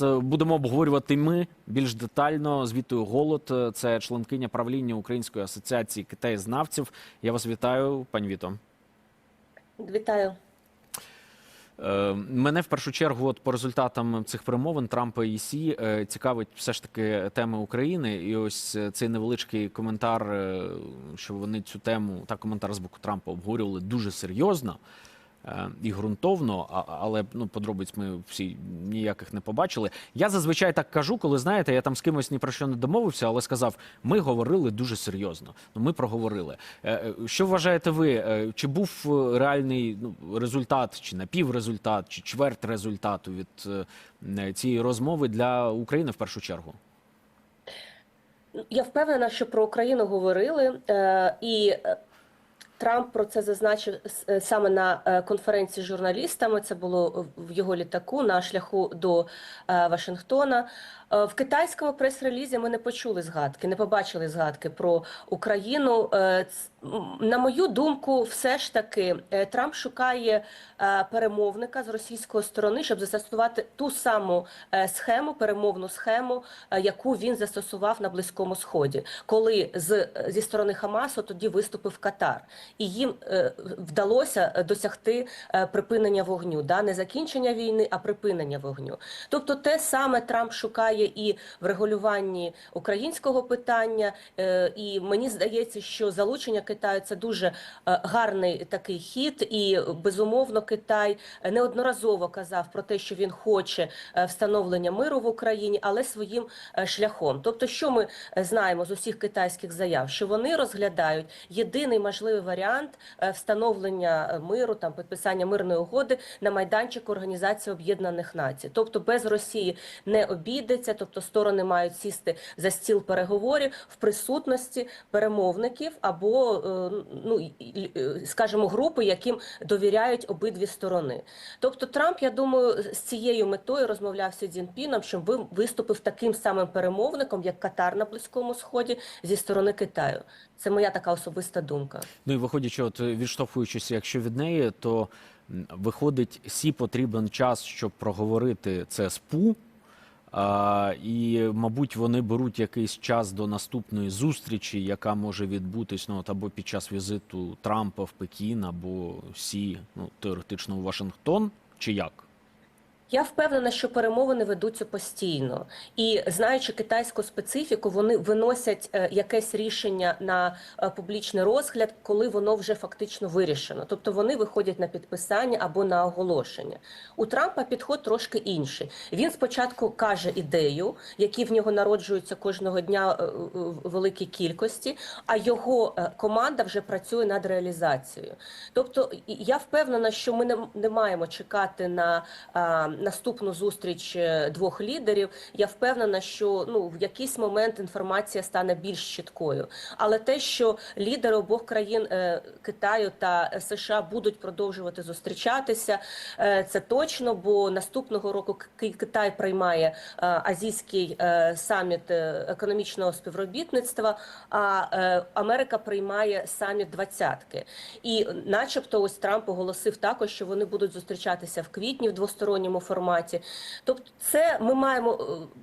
Зараз е, будемо обговорювати ми більш детально з Вітою Голод. Е, Це членкиня правління Української асоціації китаєзнавців. Я вас вітаю, пані Віто. Вітаю. Е, Мене в першу чергу, от по результатам цих перемовин Трампа і Сі цікавить все ж таки теми України. І ось цей невеличкий коментар, що вони цю тему та коментар з боку Трампа обговорювали дуже серйозно. Е, І ґрунтовно, але ну подробиць ми всі ніяких не побачили. Я зазвичай так кажу, коли знаєте, я там з кимось ні про що не домовився, але сказав: ми говорили дуже серйозно. Ну ми проговорили. Е, е, Що вважаєте ви? Чи був реальний ну, результат, чи напіврезультат, чи чверть результату від цієї розмови для України в першу чергу? Я впевнена, що про Україну говорили, і Трамп про це зазначив е, саме на е, конференції з журналістами. Це було в- його літаку на шляху до е, Вашингтона. В китайському прес-релізі ми не почули згадки, не побачили згадки про Україну. На мою думку, все ж таки Трамп шукає перемовника з російської сторони, щоб застосувати ту саму схему, перемовну схему, яку він застосував на Близькому Сході, коли з зі сторони Хамасу тоді виступив Катар, і їм е, вдалося е, досягти е, припинення вогню, да не закінчення війни, а припинення вогню. Тобто, те саме Трамп шукає і в регулюванні українського питання, і мені здається, що залучення Китаю це дуже гарний такий хід, і безумовно Китай неодноразово казав про те, що він хоче встановлення миру в Україні, але своїм шляхом. Тобто, що ми знаємо з усіх китайських заяв, що вони розглядають єдиний можливий варіант е, встановлення е, миру, там підписання мирної угоди на майданчику Організації Об'єднаних Націй, тобто без Росії не обійдеться, тобто сторони мають сісти за стіл переговорів в присутності перемовників або е, ну скажімо, групи, яким довіряють обидві сторони. Тобто Трамп, я думаю, з цією метою розмовляв з Цзіньпіном, щоб ви- виступив таким самим перемовником, як Катар на Близькому Сході зі сторони Китаю. Це моя така особиста думка. Ну і виходячи, от е, відштовхуючись, якщо від неї, то виходить, сі потрібен час, щоб проговорити це з ПУ. А, і, мабуть, вони беруть якийсь час до наступної зустрічі, яка може відбутись ну, от, або під час візиту Трампа в Пекін, або Сі, ну, теоретично у Вашингтон, чи як? Я впевнена, що перемовини ведуться постійно, і знаючи китайську специфіку, вони виносять е, якесь рішення на е, публічний розгляд, коли воно вже фактично вирішено. Тобто вони виходять на підписання або на оголошення. У Трампа підход трошки інший. Він спочатку каже ідею, які в нього народжуються кожного дня е, в великій кількості, а його команда вже працює над реалізацією. Тобто, я впевнена, що ми не, маємо чекати на наступну зустріч е, двох лідерів. Я впевнена, що ну в якийсь момент інформація стане більш чіткою. Але те, що лідери обох країн е, Китаю та США будуть продовжувати зустрічатися, е, це точно. Бо наступного року Китай приймає азійський саміт економічного співробітництва. А Америка приймає саміт двадцятки. І, начебто, ось Трамп оголосив також, що вони будуть зустрічатися в квітні в двосторонньому форматі. Тобто, це ми маємо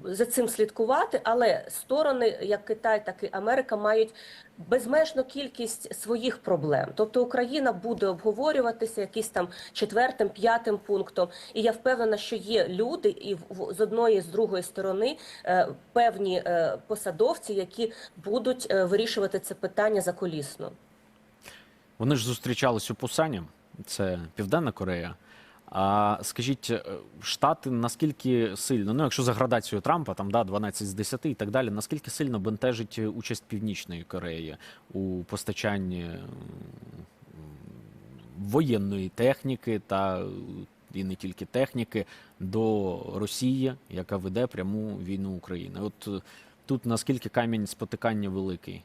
е, за цим слідкувати, але сторони, як Китай, так і Америка, мають безмежну кількість своїх проблем. Тобто Україна буде обговорюватися якийсь там четвертим, п'ятим пунктом. І я впевнена, що є люди, і з одної з другої сторони е, певні е, посадовці, які будуть вирішувати це питання закулісно. Вони ж зустрічались у Пусані, це Південна Корея. А скажіть, е, Штати наскільки сильно, ну якщо за градацією Трампа, там да, 12 з 10 і так далі, наскільки сильно бентежить участь Північної Кореї у постачанні воєнної техніки та е, і не тільки техніки до Росії, яка веде пряму війну України? От е, тут наскільки камінь спотикання великий?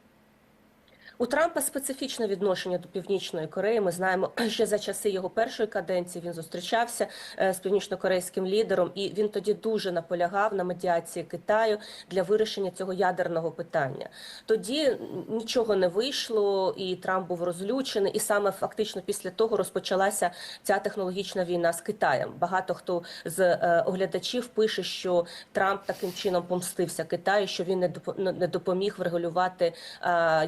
У Трампа специфічне відношення до Північної Кореї. Ми знаємо, що за часи його першої каденції він зустрічався е, з північнокорейським лідером, і він тоді дуже наполягав на медіації Китаю для вирішення цього ядерного питання. Тоді нічого не вийшло, і Трамп був розлючений. І саме фактично після того розпочалася ця технологічна війна з Китаєм. Багато хто з е, оглядачів пише, що Трамп таким чином помстився Китаю, що він не допоміг врегулювати е,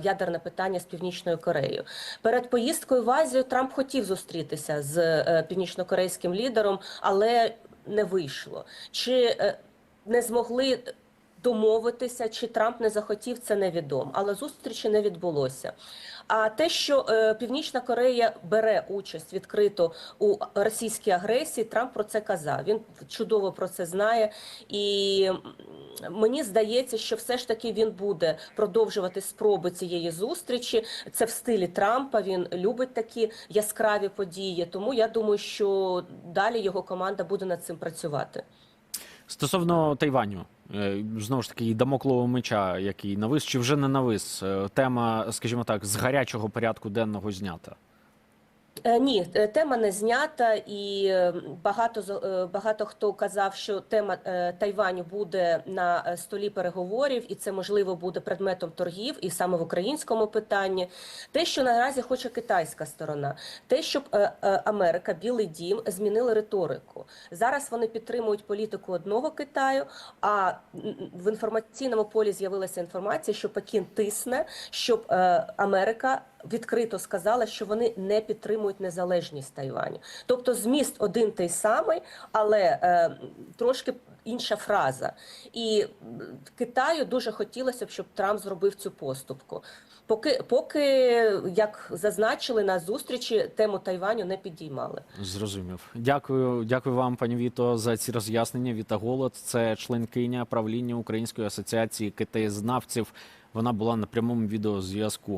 ядерне питання з Північною Кореєю. Перед поїздкою в Азію Трамп хотів зустрітися з е, північнокорейським лідером, але не вийшло. Чи е, не змогли домовитися, чи Трамп не захотів, це невідомо. Але зустрічі не відбулося. А те, що е, Північна Корея бере участь відкрито у російській агресії, Трамп про це казав. Він чудово про це знає, і мені здається, що все ж таки він буде продовжувати спроби цієї зустрічі. Це в стилі Трампа. Він любить такі яскраві події. Тому я думаю, що далі його команда буде над цим працювати. Стосовно Тайваню, знову ж таки, і дамоклового меча, який навис, чи вже не навис? Е, Тема, скажімо так, з гарячого порядку денного знята. Е, Ні, е, тема не знята, і е, багато багато хто казав, що тема Тайваню буде на столі переговорів, і це можливо буде предметом торгів, і саме в українському питанні. Те, що наразі хоче китайська сторона, те, щоб Америка, Білий Дім змінили риторику. Зараз вони підтримують політику одного Китаю. А в інформаційному полі з'явилася інформація, що Пекін тисне, щоб Америка відкрито сказала, що вони не підтримують незалежність Тайваню. Тобто зміст один той самий, але е, трошки інша фраза. І Китаю дуже хотілося б, щоб Трамп зробив цю поступку. Поки, поки як зазначили на зустрічі, тему Тайваню не підіймали. Зрозумів. Дякую, дякую вам, пані Віто, за ці роз'яснення. Віта Голод, це членкиня правління Української асоціації китаєзнавців. Вона була на прямому відеозв'язку